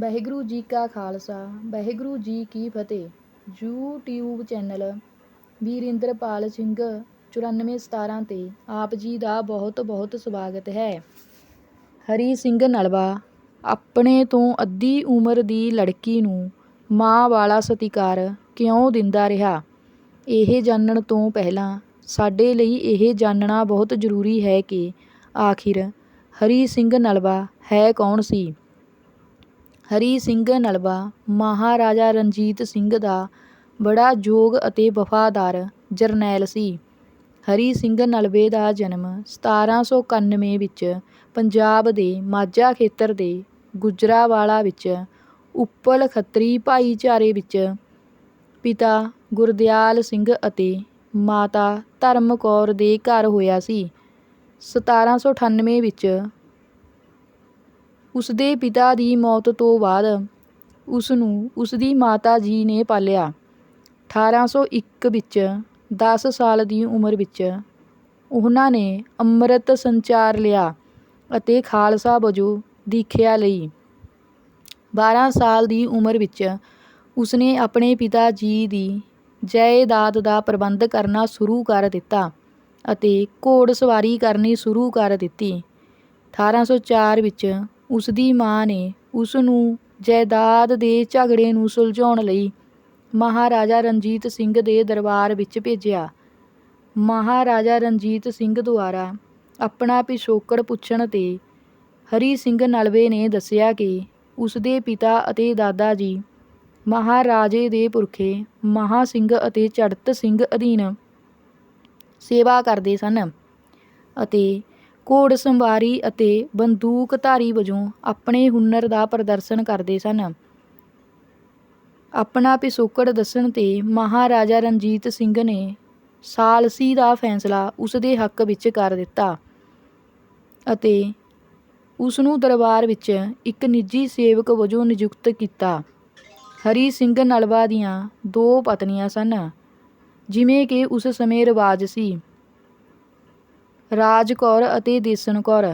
ਵਾਹਿਗੁਰੂ ਜੀ ਕਾ ਖਾਲਸਾ, ਵਾਹਿਗੁਰੂ ਜੀ ਕੀ ਫਤਿਹ। YouTube channel ਵੀਰਿੰਦਰਪਾਲ Singh 9417 ਤੇ ਆਪ ਜੀ ਦਾ ਬਹੁਤ ਬਹੁਤ ਸਵਾਗਤ ਹੈ। ਹਰੀ ਸਿੰਘ ਨਲਵਾ ਆਪਣੇ ਤੋਂ ਅੱਧੀ ਉਮਰ ਦੀ ਲੜਕੀ ਨੂੰ ਮਾਂ ਵਾਲਾ ਸਤਿਕਾਰ ਕਿਉਂ ਦਿੰਦਾ ਰਿਹਾ? ਇਹ ਜਾਣਨ ਤੋਂ ਪਹਿਲਾਂ ਸਾਡੇ ਲਈ ਇਹ ਜਾਣਨਾ ਬਹੁਤ ਜ਼ਰੂਰੀ ਹੈ ਕਿ ਆਖਿਰ ਹਰੀ ਸਿੰਘ ਨਲਵਾ ਹੈ ਕੌਣ ਸੀ? ਹਰੀ ਸਿੰਘ ਨਲਵਾ, ਮਹਾਰਾਜਾ ਰਣਜੀਤ ਸਿੰਘ ਦਾ ਬੜਾ ਯੋਗ ਅਤੇ ਵਫਾਦਾਰ ਜਰਨੈਲ ਸੀ। ਹਰੀ ਸਿੰਘ ਨਲਵੇ ਦਾ ਜਨਮ 1791 ਵਿੱਚ ਪੰਜਾਬ ਦੇ ਮਾਝਾ ਖੇਤਰ ਦੇ ਗੁਜਰਾਵਾਲਾ ਵਿੱਚ ਉੱਪਲ ਖੱਤਰੀ ਭਾਈਚਾਰੇ ਵਿੱਚ ਪਿਤਾ ਗੁਰਦਿਆਲ ਸਿੰਘ ਅਤੇ ਮਾਤਾ ਧਰਮ ਕੌਰ ਦੇ ਘਰ ਹੋਇਆ ਸੀ। 1798 ਵਿੱਚ ਉਸ ਦੇ ਪਿਤਾ ਦੀ ਮੌਤ ਤੋਂ ਬਾਅਦ ਉਸ ਨੂੰ ਉਸ ਦੀ ਮਾਤਾ ਜੀ ਨੇ ਪਾਲਿਆ। 1801 ਵਿੱਚ 10 ਸਾਲ ਦੀ ਉਮਰ ਵਿੱਚ, ਉਹਨਾਂ ਨੇ ਅੰਮ੍ਰਿਤ ਸੰਚਾਰ ਲਿਆ ਅਤੇ ਖਾਲਸਾ ਵਜੋਂ ਦੀਖਿਆ ਲਈ। 12 ਸਾਲ ਦੀ ਉਮਰ ਵਿੱਚ ਉਸਨੇ ਆਪਣੇ ਪਿਤਾ ਜੀ ਦੀ ਜਾਇਦਾਦ ਦਾ ਪ੍ਰਬੰਧ ਕਰਨਾ ਸ਼ੁਰੂ ਕਰ ਦਿੱਤਾ ਅਤੇ ਘੋੜ ਸਵਾਰੀ ਕਰਨੀ ਸ਼ੁਰੂ ਕਰ ਦਿੱਤੀ। 1804 ਵਿੱਚ ਉਸ ਦੀ ਮਾਂ ਨੇ ਉਸ ਨੂੰ ਜਾਇਦਾਦ ਦੇ ਝਗੜੇ ਨੂੰ ਸੁਲਝਾਉਣ ਲਈ ਮਹਾਰਾਜਾ ਰਣਜੀਤ ਸਿੰਘ ਦੇ ਦਰਬਾਰ ਵਿੱਚ ਭੇਜਿਆ। ਮਹਾਰਾਜਾ ਰਣਜੀਤ ਸਿੰਘ ਦੁਆਰਾ ਆਪਣਾ ਪਿਛੋਕੜ ਪੁੱਛਣ ਤੇ ਹਰੀ ਸਿੰਘ ਨਲਵੇ ਨੇ ਦੱਸਿਆ ਕਿ ਉਸ ਦੇ ਪਿਤਾ ਅਤੇ ਦਾਦਾ ਜੀ ਮਹਾਰਾਜੇ ਦੇ ਪੁਰਖੇ ਮਹਾ ਸਿੰਘ ਅਤੇ ਚੜਤ ਸਿੰਘ ਅਧੀਨ ਸੇਵਾ ਕਰਦੇ ਸਨ ਅਤੇ ਘੋੜਸਵਾਰੀ ਅਤੇ ਬੰਦੂਕਧਾਰੀ ਵਜੋਂ ਆਪਣੇ ਹੁਨਰ ਦਾ ਪ੍ਰਦਰਸ਼ਨ ਕਰਦੇ ਸਨ। ਆਪਣਾ ਪਿਛੋਕੜ ਦੱਸਣ ਤੇ ਮਹਾਰਾਜਾ ਰਣਜੀਤ ਸਿੰਘ ਨੇ ਸਾਲਸੀ ਦਾ ਫੈਸਲਾ ਉਸ ਦੇ ਹੱਕ ਵਿੱਚ ਕਰ ਦਿੱਤਾ ਅਤੇ ਉਸ ਨੂੰ ਦਰਬਾਰ ਵਿੱਚ ਇੱਕ ਨਿੱਜੀ ਸੇਵਕ ਵਜੋਂ ਨਿਯੁਕਤ ਕੀਤਾ। ਹਰੀ ਸਿੰਘ ਨਲਵਾ ਦੀਆਂ ਦੋ ਪਤਨੀਆਂ ਸਨ, ਜਿਵੇਂ ਕਿ ਉਸ ਸਮੇਂ ਰਿਵਾਜ ਸੀ। ਰਾਜ ਕੌਰ ਅਤੇ ਦੇਸਨ ਕੌਰ।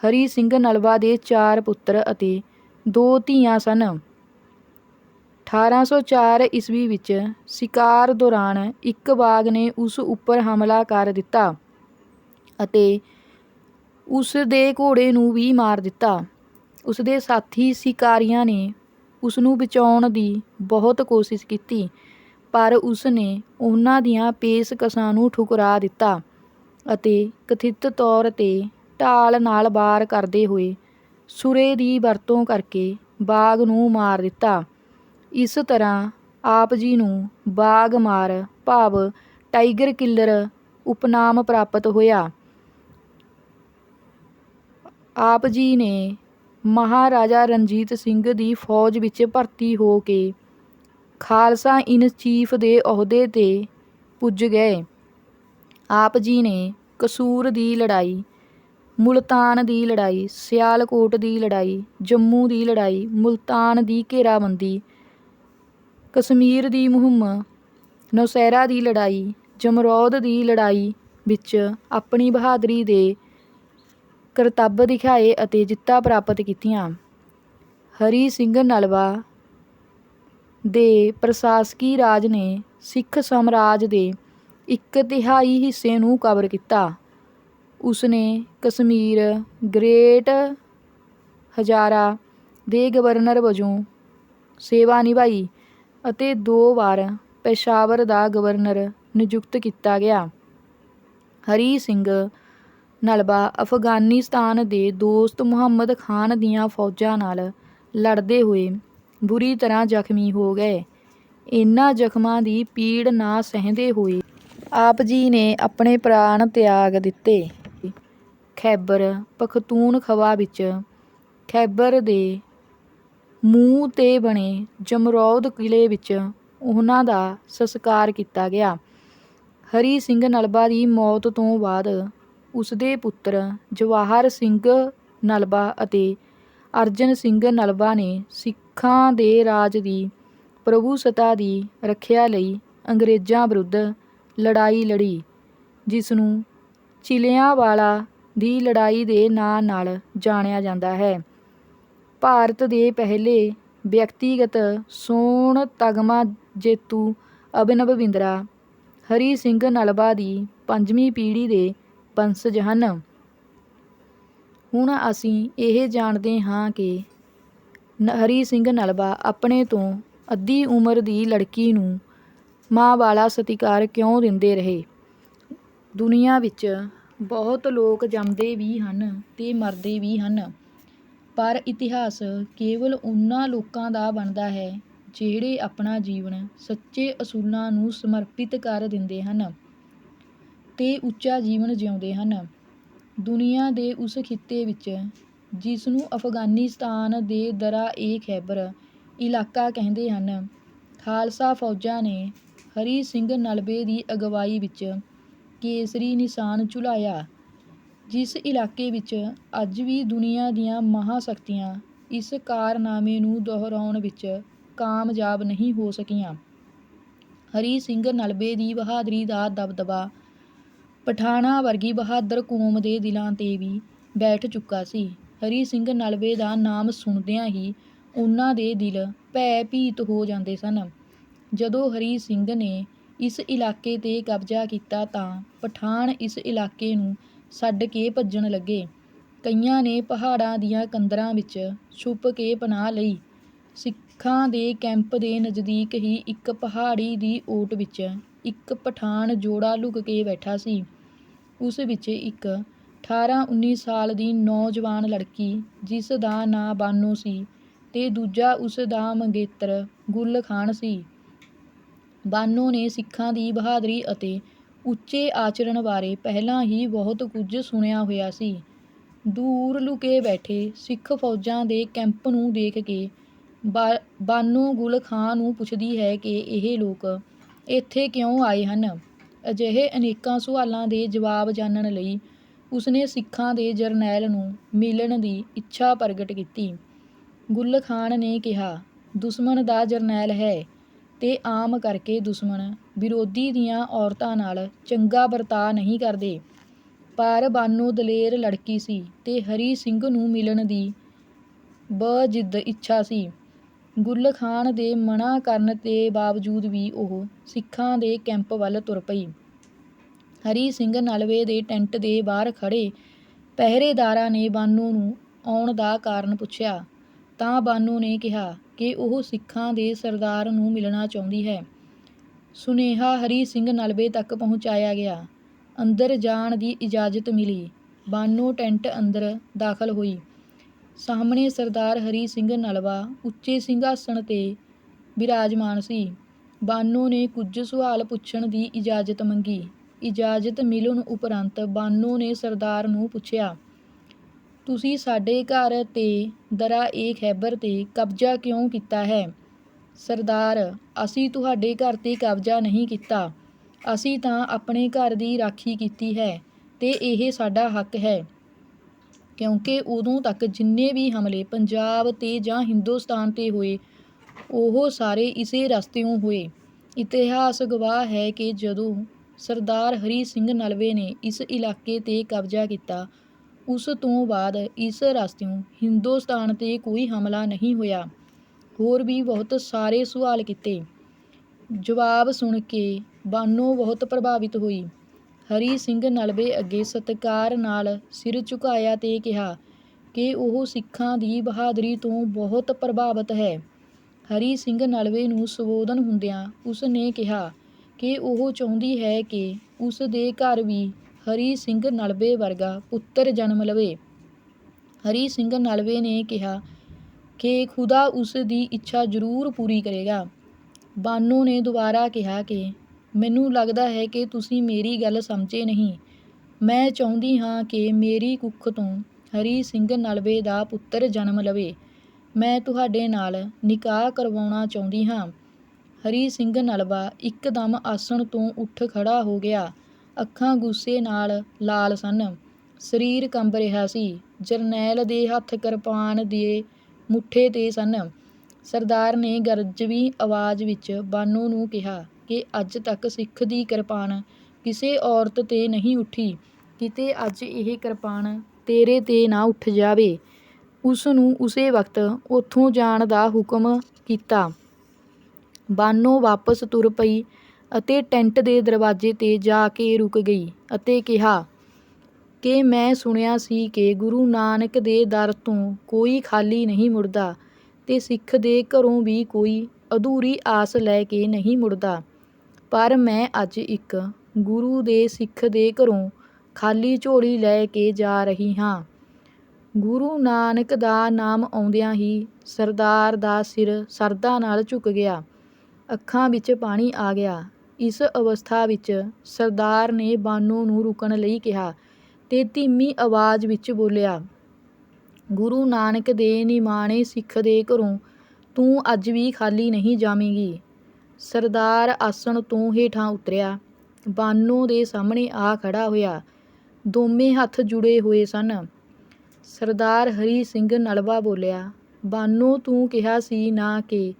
ਹਰੀ ਸਿੰਘ ਨਲਵਾ ਦੇ ਚਾਰ ਪੁੱਤਰ ਅਤੇ ਦੋ ਧੀਆਂ ਸਨ। 1804 ਈਸਵੀ ਵਿੱਚ ਸ਼ਿਕਾਰ ਦੌਰਾਨ ਇੱਕ ਬਾਗ ਨੇ ਉਸ ਉੱਪਰ ਹਮਲਾ ਕਰ ਦਿੱਤਾ ਅਤੇ ਉਸ ਦੇ ਘੋੜੇ ਨੂੰ ਵੀ ਮਾਰ ਦਿੱਤਾ। ਉਸ ਦੇ ਸਾਥੀ ਸ਼ਿਕਾਰੀਆਂ ਨੇ ਉਸ ਨੂੰ ਬਚਾਉਣ ਦੀ ਬਹੁਤ ਕੋਸ਼ਿਸ਼ ਕੀਤੀ, ਪਰ ਉਸ ਨੇ ਉਹਨਾਂ ਦੀਆਂ ਪੇਸ਼ਕਸ਼ਾਂ ਨੂੰ ਠੁਕਰਾ ਦਿੱਤਾ। ਅਤੇ ਕਥਿਤ ਤੌਰ ਤੇ ਢਾਲ ਨਾਲ ਵਾਰ ਕਰਦੇ ਹੋਏ ਸੁਰੇ ਦੀ ਵਰਤੋਂ ਕਰਕੇ ਬਾਗ ਨੂੰ ਮਾਰ ਦਿੱਤਾ। ਇਸ ਤਰ੍ਹਾਂ ਆਪ ਜੀ ਨੂੰ ਬਾਗ ਮਾਰ ਭਾਵ ਟਾਈਗਰ ਕਿਲਰ ਉਪਨਾਮ ਪ੍ਰਾਪਤ ਹੋਇਆ। ਆਪ ਜੀ ਨੇ ਮਹਾਰਾਜਾ ਰਣਜੀਤ ਸਿੰਘ ਦੀ ਫੌਜ ਵਿੱਚ ਭਰਤੀ ਹੋ ਕੇ ਖਾਲਸਾ ਇਨ ਚੀਫ ਦੇ ਅਹੁਦੇ ਤੇ ਪੁੱਜ ਗਏ। ਆਪ ਜੀ ਨੇ ਕਸੂਰ ਦੀ ਲੜਾਈ, ਮੁਲਤਾਨ ਦੀ ਲੜਾਈ, ਸਿਆਲਕੋਟ ਦੀ ਲੜਾਈ, ਜੰਮੂ ਦੀ ਲੜਾਈ, ਮੁਲਤਾਨ ਦੀ ਘੇਰਾਬੰਦੀ, ਕਸ਼ਮੀਰ ਦੀ ਮੁਹਿੰਮ, ਨੌਸ਼ਹਿਰਾ ਦੀ ਲੜਾਈ, ਜਮਰੌਦ ਦੀ ਲੜਾਈ ਵਿੱਚ ਆਪਣੀ ਬਹਾਦਰੀ ਦੇ ਕਰਤੱਬ ਦਿਖਾਏ ਅਤੇ ਜਿੱਤਾਂ ਪ੍ਰਾਪਤ ਕੀਤੀਆਂ। ਹਰੀ ਸਿੰਘ ਨਲਵਾ ਦੇ ਪ੍ਰਸ਼ਾਸਕੀ ਰਾਜ ਨੇ ਸਿੱਖ ਸਾਮਰਾਜ ਦੇ ਇੱਕ ਤਿਹਾਈ ਹਿੱਸੇ ਨੂੰ ਕਵਰ ਕੀਤਾ। ਉਸਨੇ ਕਸ਼ਮੀਰ ਗ੍ਰੇਟ ਹਜ਼ਾਰਾ ਦੇ ਗਵਰਨਰ ਵਜੋਂ ਸੇਵਾ ਨਿਭਾਈ ਅਤੇ ਦੋ ਵਾਰ ਪੇਸ਼ਾਵਰ ਦਾ ਗਵਰਨਰ ਨਿਯੁਕਤ ਕੀਤਾ ਗਿਆ। ਹਰੀ ਸਿੰਘ ਨਲਬਾ ਅਫਗਾਨਿਸਤਾਨ ਦੇ ਦੋਸਤ ਮੁਹੰਮਦ ਖਾਨ ਦੀਆਂ ਫੌਜਾਂ ਨਾਲ ਲੜਦੇ ਹੋਏ ਬੁਰੀ ਤਰ੍ਹਾਂ ਜ਼ਖਮੀ ਹੋ ਗਏ। ਇਨ੍ਹਾਂ ਜ਼ਖਮਾਂ ਦੀ ਪੀੜ ਨਾ ਸਹਿੰਦੇ ਹੋਏ ਆਪ ਜੀ ਨੇ ਆਪਣੇ ਪ੍ਰਾਣ ਤਿਆਗ ਦਿੱਤੇ। ਖੈਬਰ ਪਖਤੂਨਖਵਾ ਵਿੱਚ ਖੈਬਰ ਦੇ ਮੂੰਹ ਤੇ ਬਣੇ ਜਮਰੌਦ ਕਿਲੇ ਵਿੱਚ ਉਹਨਾਂ ਦਾ ਸੰਸਕਾਰ ਕੀਤਾ ਗਿਆ। ਹਰੀ ਸਿੰਘ ਨਲਬਾ ਦੀ ਮੌਤ ਤੋਂ ਬਾਅਦ ਉਸ ਦੇ ਪੁੱਤਰ ਜਵਾਹਰ ਸਿੰਘ ਨਲਬਾ ਅਤੇ ਅਰਜਨ ਸਿੰਘ ਨਲਵਾ ਨੇ ਸਿੱਖਾਂ ਦੇ ਰਾਜ ਦੀ ਪ੍ਰਭੂਸਤਾ ਦੀ ਰੱਖਿਆ ਲਈ ਅੰਗਰੇਜ਼ਾਂ ਵਿਰੁੱਧ ਲੜਾਈ ਲੜੀ ਜਿਸ ਨੂੰ ਚਿਲਿਆਂ ਵਾਲਾ ਦੀ ਲੜਾਈ ਦੇ ਨਾਂ ਨਾਲ ਜਾਣਿਆ ਜਾਂਦਾ ਹੈ। ਭਾਰਤ ਦੇ ਪਹਿਲੇ ਵਿਅਕਤੀਗਤ ਸੋਨ ਤਗਮਾ ਜੇਤੂ ਅਭਿਨਵ ਬਿੰਦਰਾ, ਹਰੀ ਸਿੰਘ ਨਲਵਾ ਦੀ ਪੰਜਵੀਂ ਪੀੜ੍ਹੀ ਦੇ ਵੰਸ਼ਜ ਹਨ। ਹੁਣ ਅਸੀਂ ਇਹ ਜਾਣਦੇ ਹਾਂ ਕਿ ਨ- ਹਰੀ ਸਿੰਘ ਨਲਵਾ ਆਪਣੇ ਤੋਂ ਅੱਧੀ ਉਮਰ ਦੀ ਲੜਕੀ ਨੂੰ ਮਾਂ ਵਾਲਾ ਸਤਿਕਾਰ ਕਿਉਂ ਦਿੰਦੇ ਰਹੇ? ਦੁਨੀਆ ਵਿੱਚ ਬਹੁਤ ਲੋਕ ਜੰਮਦੇ ਵੀ ਹਨ ਅਤੇ ਮਰਦੇ ਵੀ ਹਨ, ਪਰ ਇਤਿਹਾਸ ਕੇਵਲ ਉਹਨਾਂ ਲੋਕਾਂ ਦਾ ਬਣਦਾ ਹੈ ਜਿਹੜੇ ਆਪਣਾ ਜੀਵਨ ਸੱਚੇ ਅਸੂਲਾਂ ਨੂੰ ਸਮਰਪਿਤ ਕਰ ਦਿੰਦੇ ਹਨ ਅਤੇ ਉੱਚਾ ਜੀਵਨ ਜਿਉਂਦੇ ਹਨ। ਦੁਨੀਆ ਦੇ ਉਸ ਖਿੱਤੇ ਵਿੱਚ ਜਿਸ ਨੂੰ ਅਫਗਾਨਿਸਤਾਨ ਦੇ ਦਰਾ ਏ ਖੈਬਰ ਇਲਾਕਾ ਕਹਿੰਦੇ ਹਨ, ਖਾਲਸਾ ਫੌਜਾਂ ਨੇ ਹਰੀ ਸਿੰਘ ਨਲਵੇ ਦੀ ਅਗਵਾਈ ਵਿੱਚ ਕੇਸਰੀ ਨਿਸ਼ਾਨ ਝੁਲਾਇਆ, ਜਿਸ ਇਲਾਕੇ ਵਿੱਚ ਅੱਜ ਵੀ ਦੁਨੀਆ ਦੀਆਂ ਮਹਾਂ ਸ਼ਕਤੀਆਂ ਇਸ ਕਾਰਨਾਮੇ ਨੂੰ ਦੁਹਰਾਉਣ ਵਿੱਚ ਕਾਮਯਾਬ ਨਹੀਂ ਹੋ ਸਕੀਆਂ। ਹਰੀ ਸਿੰਘ ਨਲਵੇ ਦੀ ਬਹਾਦਰੀ ਦਾ ਦਬਦਬਾ ਪਠਾਣਾ ਵਰਗੀ ਬਹਾਦਰ ਕੌਮ ਦੇ ਦਿਲਾਂ ਤੇ ਵੀ ਬੈਠ ਚੁੱਕਾ ਸੀ। ਹਰੀ ਸਿੰਘ ਨਲਵੇ ਦਾ ਨਾਮ ਸੁਣਦਿਆਂ ਹੀ ਉਹਨਾਂ ਦੇ ਦਿਲ ਭੈ ਭੀਤ ਹੋ ਜਾਂਦੇ ਸਨ। ਜਦੋਂ ਹਰੀ ਸਿੰਘ ਨੇ ਇਸ ਇਲਾਕੇ ਤੇ ਕਬਜ਼ਾ ਕੀਤਾ ਤਾਂ ਪਠਾਨ ਇਸ ਇਲਾਕੇ ਨੂੰ ਛੱਡ ਕੇ ਭੱਜਣ ਲੱਗੇ। ਕਈਆਂ ਨੇ ਪਹਾੜਾਂ ਦੀਆਂ ਕੰਦਰਾਂ ਵਿੱਚ ਛੁਪ ਕੇ ਪਨਾਹ ਲਈ। ਸਿੱਖਾਂ ਦੇ ਕੈਂਪ ਦੇ ਨਜ਼ਦੀਕ ਹੀ ਇੱਕ ਪਹਾੜੀ ਦੀ ਓਟ ਵਿੱਚ ਇੱਕ ਪਠਾਨ ਜੋੜਾ ਲੁਕ ਕੇ ਬੈਠਾ ਸੀ। ਉਸ ਵਿੱਚ ਇੱਕ 18-19 ਸਾਲ ਦੀ ਨੌਜਵਾਨ ਲੜਕੀ, ਜਿਸ ਦਾ ਨਾਂ ਬਾਨੋ ਸੀ, ਤੇ ਦੂਜਾ ਉਸ ਦਾ ਮੰਗੇਤਰ ਗੁੱਲ ਖਾਨ ਸੀ। ਬਾਨੋ ਨੇ ਸਿੱਖਾਂ ਦੀ ਬਹਾਦਰੀ ਅਤੇ ਉੱਚੇ ਆਚਰਣ ਬਾਰੇ ਪਹਿਲਾਂ ਹੀ ਬਹੁਤ ਕੁਝ ਸੁਣਿਆ ਹੋਇਆ ਸੀ। ਦੂਰ ਲੁਕੇ ਬੈਠੇ ਸਿੱਖ ਫੌਜਾਂ ਦੇ ਕੈਂਪ ਨੂੰ ਦੇਖ ਕੇ ਬਾ- ਬਾਨੋ ਗੁਲ ਖਾਂ ਨੂੰ ਪੁੱਛਦੀ ਹੈ ਕਿ ਇਹ ਲੋਕ ਇੱਥੇ ਕਿਉਂ ਆਏ ਹਨ? ਅਜਿਹੇ ਅਨੇਕਾਂ ਸਵਾਲਾਂ ਦੇ ਜਵਾਬ ਜਾਣਨ ਲਈ ਉਸਨੇ ਸਿੱਖਾਂ ਦੇ ਜਰਨੈਲ ਨੂੰ ਮਿਲਣ ਦੀ ਇੱਛਾ ਪ੍ਰਗਟ ਕੀਤੀ। ਗੁੱਲ ਖਾਨ ਨੇ ਕਿਹਾ, ਦੁਸ਼ਮਣ ਦਾ ਜਰਨੈਲ ਹੈ। ਤੇ ਆਮ ਕਰਕੇ ਦੁਸ਼ਮਣ ਵਿਰੋਧੀ ਦੀਆਂ ਔਰਤਾਂ ਨਾਲ ਚੰਗਾ ਵਰਤਾਅ ਨਹੀਂ ਕਰਦੇ। ਪਰ ਬਾਨੋ ਦਲੇਰ ਲੜਕੀ ਸੀ ਅਤੇ ਹਰੀ ਸਿੰਘ ਨੂੰ ਮਿਲਣ ਦੀ ਬਜਿੱਦ ਇੱਛਾ ਸੀ। ਗੁੱਲ ਖਾਨ ਦੇ ਮਨਾ ਕਰਨ ਦੇ ਬਾਵਜੂਦ ਵੀ ਉਹ ਸਿੱਖਾਂ ਦੇ ਕੈਂਪ ਵੱਲ ਤੁਰ ਪਈ। ਹਰੀ ਸਿੰਘ ਨਲਵੇ ਦੇ ਟੈਂਟ ਦੇ ਬਾਹਰ ਖੜ੍ਹੇ ਪਹਿਰੇਦਾਰਾਂ ਨੇ ਬਾਨੋ ਨੂੰ ਆਉਣ ਦਾ ਕਾਰਨ ਪੁੱਛਿਆ। ਤਾਂ ਬਾਨੋ ਨੇ ਕਿਹਾ ਕਿ ਉਹ ਸਿੱਖਾਂ ਦੇ ਸਰਦਾਰ ਨੂੰ ਮਿਲਣਾ ਚਾਹੁੰਦੀ ਹੈ। ਸੁਨੇਹਾ ਹਰੀ ਸਿੰਘ ਨਲਵੇ ਤੱਕ ਪਹੁੰਚਾਇਆ ਗਿਆ। ਅੰਦਰ ਜਾਣ ਦੀ ਇਜਾਜ਼ਤ ਮਿਲੀ। ਬਾਨੋ ਟੈਂਟ ਅੰਦਰ ਦਾਖਲ ਹੋਈ। ਸਾਹਮਣੇ ਸਰਦਾਰ ਹਰੀ ਸਿੰਘ ਨਲਵਾ ਉੱਚੇ ਸਿੰਘਾਸਣ ਤੇ ਵਿਰਾਜਮਾਨ ਸੀ। ਬਾਨੋ ਨੇ ਕੁਝ ਸਵਾਲ ਪੁੱਛਣ ਦੀ ਇਜਾਜ਼ਤ ਮੰਗੀ। ਇਜਾਜ਼ਤ ਮਿਲਣ ਉਪਰੰਤ ਬਾਨੋ ਨੇ ਸਰਦਾਰ ਨੂੰ ਪੁੱਛਿਆ ਤੁਸੀਂ ਸਾਡੇ ਘਰ ਤੇ ਦਰਾ ਏ ਖੈਬਰ ਤੇ ਕਬਜ਼ਾ ਕਿਉਂ ਕੀਤਾ ਹੈ? ਸਰਦਾਰ, ਅਸੀਂ ਤੁਹਾਡੇ ਘਰ ਤੇ ਕਬਜ਼ਾ ਨਹੀਂ ਕੀਤਾ। ਅਸੀਂ ਤਾਂ ਆਪਣੇ ਘਰ ਦੀ ਰਾਖੀ ਕੀਤੀ ਹੈ ਤੇ ਇਹ ਸਾਡਾ ਹੱਕ ਹੈ। ਕਿਉਂਕਿ ਉਦੋਂ ਤੱਕ ਜਿੰਨੇ ਵੀ ਹਮਲੇ ਪੰਜਾਬ ਤੇ ਜਾਂ ਹਿੰਦੁਸਤਾਨ ਤੇ ਹੋਏ, ਉਹ ਸਾਰੇ ਇਸੇ ਰਸਤਿਓਂ ਹੋਏ। ਇਤਿਹਾਸ ਗਵਾਹ ਹੈ ਕਿ ਜਦੋਂ ਸਰਦਾਰ ਹਰੀ ਸਿੰਘ ਨਲਵੇ ਨੇ ਇਸ ਇਲਾਕੇ ਤੇ ਕਬਜ਼ਾ ਕੀਤਾ ਉਸ ਤੋਂ ਬਾਅਦ ਇਸ ਰਸਤਿਓਂ ਹਿੰਦੁਸਤਾਨ ਤੇ ਕੋਈ ਹਮਲਾ ਨਹੀਂ ਹੋਇਆ। ਹੋਰ ਵੀ ਬਹੁਤ ਸਾਰੇ ਸਵਾਲ ਕੀਤੇ। ਜਵਾਬ ਸੁਣ ਕੇ ਬਾਨੋ ਬਹੁਤ ਪ੍ਰਭਾਵਿਤ ਹੋਈ। ਹਰੀ ਸਿੰਘ ਨਲਵੇ ਅੱਗੇ ਸਤਿਕਾਰ ਨਾਲ ਸਿਰ ਝੁਕਾਇਆ ਤੇ ਕਿਹਾ ਕਿ ਉਹ ਸਿੱਖਾਂ ਦੀ ਬਹਾਦਰੀ ਤੋਂ ਬਹੁਤ ਪ੍ਰਭਾਵਿਤ ਹੈ। ਹਰੀ ਸਿੰਘ ਨਲਵੇ ਨੂੰ ਸੰਬੋਧਨ ਹੁੰਦਿਆਂ ਉਸ ਨੇ ਕਿਹਾ ਕਿ ਉਹ ਚਾਹੁੰਦੀ ਹੈ ਕਿ ਉਸ ਦੇ ਘਰ ਵੀ ਹਰੀ ਸਿੰਘ ਨਲਵੇ ਵਰਗਾ ਪੁੱਤਰ ਜਨਮ ਲਵੇ। ਹਰੀ ਸਿੰਘ ਨਲਵੇ ਨੇ ਕਿਹਾ ਕਿ ਖੁਦਾ ਉਸ ਦੀ ਇੱਛਾ ਜ਼ਰੂਰ ਪੂਰੀ ਕਰੇਗਾ। ਬਾਨੋ ਨੇ ਦੁਬਾਰਾ ਕਿਹਾ ਕਿ ਮੈਨੂੰ ਲੱਗਦਾ ਹੈ ਕਿ ਤੁਸੀਂ ਮੇਰੀ ਗੱਲ ਸਮਝੇ ਨਹੀਂ। ਮੈਂ ਚਾਹੁੰਦੀ ਹਾਂ ਕਿ ਮੇਰੀ ਕੁੱਖ ਤੋਂ ਹਰੀ ਸਿੰਘ ਨਲਵੇ ਦਾ ਪੁੱਤਰ ਜਨਮ ਲਵੇ। ਮੈਂ ਤੁਹਾਡੇ ਨਾਲ ਨਿਕਾਹ ਕਰਵਾਉਣਾ ਚਾਹੁੰਦੀ ਹਾਂ। ਹਰੀ ਸਿੰਘ ਨਲਵਾ ਇੱਕਦਮ ਆਸਣ ਤੋਂ ਉੱਠ ਖੜਾ ਹੋ ਗਿਆ। ਅੱਖਾਂ ਗੁੱਸੇ ਨਾਲ ਲਾਲ ਸਨ। ਸਰੀਰ ਕੰਬ ਰਿਹਾ ਸੀ। ਜਰਨੈਲ ਦੇ ਹੱਥ ਕਿਰਪਾਨ ਦੇ ਮੁੱਠੇ ਤੇ ਸਨ। ਸਰਦਾਰ ਨੇ ਗਰਜਵੀਂ ਆਵਾਜ਼ ਵਿੱਚ ਬਾਨੋ ਨੂੰ ਕਿਹਾ ਕਿ ਅੱਜ ਤੱਕ ਸਿੱਖ ਦੀ ਕਿਰਪਾਨ ਕਿਸੇ ਔਰਤ ਤੇ ਨਹੀਂ ਉੱਠੀ। ਕਿਤੇ ਅੱਜ ਇਹ ਕਿਰਪਾਨ ਤੇਰੇ ਤੇ ਨਾ ਉੱਠ ਜਾਵੇ। ਉਸ ਨੂੰ ਉਸੇ ਵਕਤ ਉੱਥੋਂ ਜਾਣ ਦਾ ਹੁਕਮ ਕੀਤਾ। ਬਾਨੋ ਵਾਪਸ ਤੁਰ ਪਈ। ਅਤੇ ਟੈਂਟ ਦੇ ਦਰਵਾਜ਼ੇ ਤੇ ਜਾ ਕੇ ਰੁਕ ਗਈ ਅਤੇ ਕਿਹਾ, ਕਿ ਮੈਂ ਸੁਣਿਆ ਸੀ ਕਿ ਗੁਰੂ ਨਾਨਕ ਦੇ ਦਰ ਤੋਂ ਕੋਈ ਖਾਲੀ ਨਹੀਂ ਮੁੜਦਾ ਅਤੇ ਸਿੱਖ ਦੇ ਘਰੋਂ ਵੀ ਕੋਈ ਅਧੂਰੀ ਆਸ ਲੈ ਕੇ ਨਹੀਂ ਮੁੜਦਾ। ਪਰ ਮੈਂ ਅੱਜ ਇੱਕ ਗੁਰੂ ਦੇ ਸਿੱਖ ਦੇ ਘਰੋਂ ਖਾਲੀ ਝੋਲੀ ਲੈ ਕੇ ਜਾ ਰਹੀ ਹਾਂ। ਗੁਰੂ ਨਾਨਕ ਦਾ ਨਾਮ ਆਉਂਦਿਆਂ ਹੀ ਸਰਦਾਰ ਦਾ ਸਿਰ ਸਰਦਾ ਨਾਲ ਝੁਕ ਗਿਆ। ਅੱਖਾਂ ਵਿੱਚ ਪਾਣੀ ਆ ਗਿਆ ਇਸ ਅਵਸਥਾ ਵਿੱਚ ਸਰਦਾਰ ਨੇ ਬਾਨੋ ਨੂੰ ਰੁਕਣ ਲਈ ਕਿਹਾ ਤੇ ਧੀਮੀ ਆਵਾਜ਼ ਵਿੱਚ ਬੋਲਿਆ, ਗੁਰੂ ਨਾਨਕ ਦੇ ਨਿਮਾਣੇ ਸਿੱਖ ਦੇ ਘਰੋਂ ਤੂੰ ਅੱਜ ਵੀ ਖਾਲੀ ਨਹੀਂ ਜਾਵੇਂਗੀ। ਸਰਦਾਰ ਆਸਣ ਤੋਂ ਹੇਠਾਂ ਉਤਰਿਆ, ਬਾਨੋ ਦੇ ਸਾਹਮਣੇ ਆ ਖੜ੍ਹਾ ਹੋਇਆ। ਦੋਵੇਂ ਹੱਥ ਜੁੜੇ ਹੋਏ ਸਨ। ਸਰਦਾਰ ਹਰੀ ਸਿੰਘ ਨਲਵਾ ਬੋਲਿਆ, ਬਾਨੋ, ਤੂੰ ਕਿਹਾ ਸੀ ਨਾ ਕਿ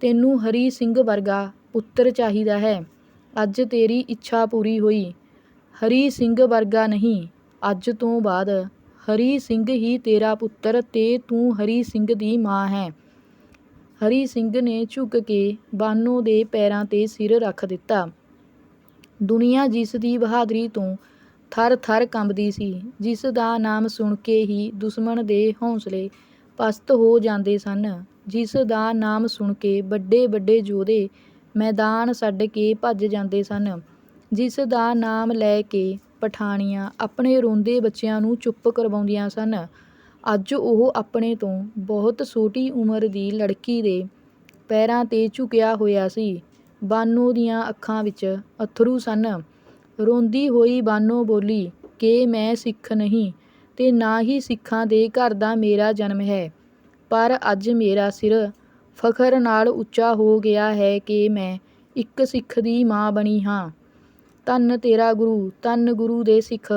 ਤੈਨੂੰ ਹਰੀ ਸਿੰਘ ਵਰਗਾ ਪੁੱਤਰ ਚਾਹੀਦਾ ਹੈ। ਅੱਜ ਤੇਰੀ ਇੱਛਾ ਪੂਰੀ ਹੋਈ। ਹਰੀ ਸਿੰਘ ਵਰਗਾ ਨਹੀਂ, ਅੱਜ ਤੋਂ ਬਾਅਦ। ਹਰੀ ਸਿੰਘ ਹੀ ਤੇਰਾ ਪੁੱਤਰ ਤੇ ਤੂੰ ਹਰੀ ਸਿੰਘ ਦੀ ਮਾਂ ਹੈ। ਹਰੀ ਸਿੰਘ ਨੇ ਝੁਕ ਕੇ ਬਾਨੋ ਦੇ ਪੈਰਾਂ ਤੇ ਸਿਰ ਰੱਖ ਦਿੱਤਾ। ਦੁਨੀਆ ਜਿਸ ਦੀ ਬਹਾਦਰੀ ਤੋਂ ਥਰ ਥਰ ਕੰਬਦੀ ਸੀ, ਜਿਸ ਦਾ ਨਾਮ ਸੁਣ ਕੇ ਹੀ ਦੁਸ਼ਮਣ ਦੇ ਹੌਸਲੇ ਪਸਤ ਹੋ ਜਾਂਦੇ ਸਨ, ਜਿਸ ਦਾ ਨਾਮ ਸੁਣ ਕੇ ਵੱਡੇ ਵੱਡੇ ਯੋਧੇ ਮੈਦਾਨ ਛੱਡ ਕੇ ਭੱਜ ਜਾਂਦੇ ਸਨ। ਜਿਸ ਦਾ ਨਾਮ ਲੈ ਕੇ ਪਠਾਣੀਆਂ ਆਪਣੇ ਰੋਂਦੇ ਬੱਚਿਆਂ ਨੂੰ ਚੁੱਪ ਕਰਵਾਉਂਦੀਆਂ ਸਨ। ਅੱਜ ਉਹ ਆਪਣੇ ਤੋਂ ਬਹੁਤ ਛੋਟੀ ਉਮਰ ਦੀ ਲੜਕੀ ਦੇ ਪੈਰਾਂ ਤੇ ਝੁਕਿਆ ਹੋਇਆ ਸੀ। ਬਾਨੋ ਦੀਆਂ ਅੱਖਾਂ ਵਿੱਚ ਅੱਥਰੂ ਸਨ। ਰੋਂਦੀ ਹੋਈ ਬਾਨੋ ਬੋਲੀ, ਕਿ ਮੈਂ ਸਿੱਖ ਨਹੀਂ ਤੇ ਨਾ ਹੀ ਸਿੱਖਾਂ ਦੇ ਘਰ ਦਾ ਮੇਰਾ ਜਨਮ ਹੈ। ਪਰ ਅੱਜ ਮੇਰਾ ਸਿਰ ਫਖਰ ਨਾਲ ਉੱਚਾ ਹੋ ਗਿਆ ਹੈ ਕਿ ਮੈਂ ਇੱਕ ਸਿੱਖ ਦੀ ਮਾਂ ਬਣੀ ਹਾਂ। ਧੰਨ ਤੇਰਾ ਗੁਰੂ, ਧੰਨ ਗੁਰੂ ਦੇ ਸਿੱਖ।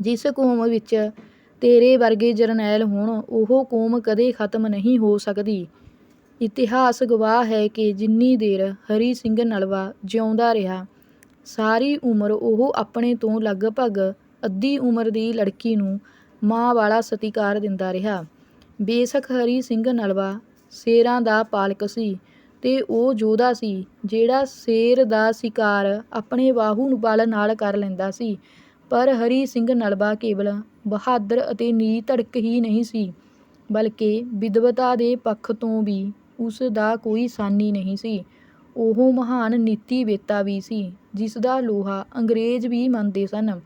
ਜਿਸ ਕੌਮ ਵਿੱਚ ਤੇਰੇ ਵਰਗੇ ਜਰਨੈਲ ਹੋਣ, ਉਹ ਕੌਮ ਕਦੇ ਖਤਮ ਨਹੀਂ ਹੋ ਸਕਦੀ। ਇਤਿਹਾਸ ਗਵਾਹ ਹੈ ਕਿ ਜਿੰਨੀ ਦੇਰ ਹਰੀ ਸਿੰਘ ਨਲਵਾ ਜਿਉਂਦਾ ਰਿਹਾ, ਸਾਰੀ ਉਮਰ ਉਹ ਆਪਣੇ ਤੋਂ ਲਗਭਗ ਅੱਧੀ ਉਮਰ ਦੀ ਲੜਕੀ ਨੂੰ ਮਾਂ ਵਾਲਾ ਸਤਿਕਾਰ ਦਿੰਦਾ ਰਿਹਾ। ਬੇਸ਼ੱਕ ਹਰੀ ਸਿੰਘ ਨਲਵਾ ਸ਼ੇਰਾਂ ਦਾ ਪਾਲਕ ਸੀ ਅਤੇ ਉਹ ਯੋਧਾ ਸੀ, ਜਿਹੜਾ ਸ਼ੇਰ ਦਾ ਸ਼ਿਕਾਰ ਆਪਣੇ ਬਾਹੂ ਬਲ ਨਾਲ ਕਰ ਲੈਂਦਾ ਸੀ। ਪਰ ਹਰੀ ਸਿੰਘ ਨਲਵਾ ਕੇਵਲ ਬਹਾਦਰ ਅਤੇ ਨੀ ਧੜਕ ਹੀ ਨਹੀਂ ਸੀ, ਬਲਕਿ ਵਿਦਵਤਾ ਦੇ ਪੱਖ ਤੋਂ ਵੀ ਉਸ ਦਾ ਕੋਈ ਸਾਨੀ ਨਹੀਂ ਸੀ। ਉਹ ਮਹਾਨ ਨੀਤੀ ਵੇਤਾ ਵੀ ਸੀ, ਜਿਸ ਦਾ ਲੋਹਾ ਅੰਗਰੇਜ਼ ਵੀ ਮੰਨਦੇ ਸਨ।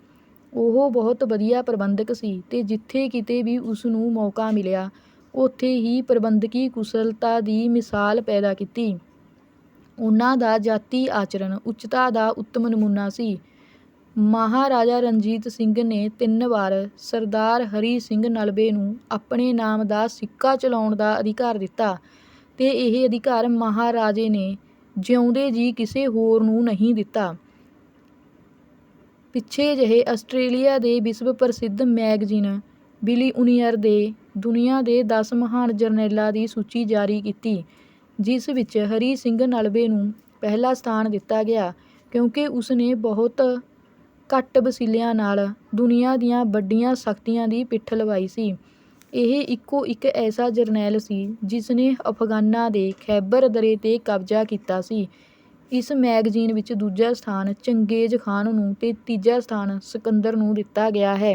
ਉਹ ਬਹੁਤ ਵਧੀਆ ਪ੍ਰਬੰਧਕ ਸੀ ਅਤੇ ਜਿੱਥੇ ਕਿਤੇ ਵੀ ਉਸ ਨੂੰ ਮੌਕਾ ਮਿਲਿਆ ਉੱਥੇ ਹੀ ਪ੍ਰਬੰਧਕੀ ਕੁਸ਼ਲਤਾ ਦੀ ਮਿਸਾਲ ਪੈਦਾ ਕੀਤੀ। ਉਹਨਾਂ ਦਾ ਜਾਤੀ ਆਚਰਣ ਉੱਚਤਾ ਦਾ ਉੱਤਮ ਨਮੂਨਾ ਸੀ। ਮਹਾਰਾਜਾ ਰਣਜੀਤ ਸਿੰਘ ਨੇ ਤਿੰਨ ਵਾਰ ਸਰਦਾਰ ਹਰੀ ਸਿੰਘ ਨਲਵੇ ਨੂੰ ਆਪਣੇ ਨਾਮ ਦਾ ਸਿੱਕਾ ਚਲਾਉਣ ਦਾ ਅਧਿਕਾਰ ਦਿੱਤਾ ਤੇ ਇਹ ਅਧਿਕਾਰ ਮਹਾਰਾਜੇ ਨੇ ਜਿਉਂਦੇ ਜੀ ਕਿਸੇ ਹੋਰ ਨੂੰ ਨਹੀਂ ਦਿੱਤਾ। ਪਿੱਛੇ ਜਿਹੇ ਆਸਟ੍ਰੇਲੀਆ ਦੇ ਵਿਸ਼ਵ ਪ੍ਰਸਿੱਧ ਮੈਗਜ਼ੀਨ ਬਿਲੀਉਨੀਅਰ ਦੇ ਦੁਨੀਆ ਦੇ ਦਸ ਮਹਾਨ ਜਰਨੈਲਾਂ ਦੀ ਸੂਚੀ ਜਾਰੀ ਕੀਤੀ, ਜਿਸ ਵਿੱਚ ਹਰੀ ਸਿੰਘ ਨਲਵੇ ਨੂੰ ਪਹਿਲਾ ਸਥਾਨ ਦਿੱਤਾ ਗਿਆ ਕਿਉਂਕਿ ਉਸਨੇ ਬਹੁਤ ਘੱਟ ਵਸੀਲਿਆਂ ਨਾਲ ਦੁਨੀਆ ਦੀਆਂ ਵੱਡੀਆਂ ਸ਼ਕਤੀਆਂ ਦੀ ਪਿੱਠ ਲਵਾਈ ਸੀ। ਇਹ ਇੱਕੋ ਇੱਕ ਐਸਾ ਜਰਨੈਲ ਸੀ ਜਿਸਨੇ ਅਫਗਾਨਾਂ ਦੇ ਖੈਬਰ ਦਰੇ ਤੇ ਕਬਜ਼ਾ ਕੀਤਾ ਸੀ। ਇਸ ਮੈਗਜ਼ੀਨ ਵਿੱਚ ਦੂਜਾ ਸਥਾਨ ਚੰਗੇਜ਼ ਖਾਨ ਨੂੰ ਤੇ ਤੀਜਾ ਸਥਾਨ ਸਿਕੰਦਰ ਨੂੰ ਦਿੱਤਾ ਗਿਆ ਹੈ।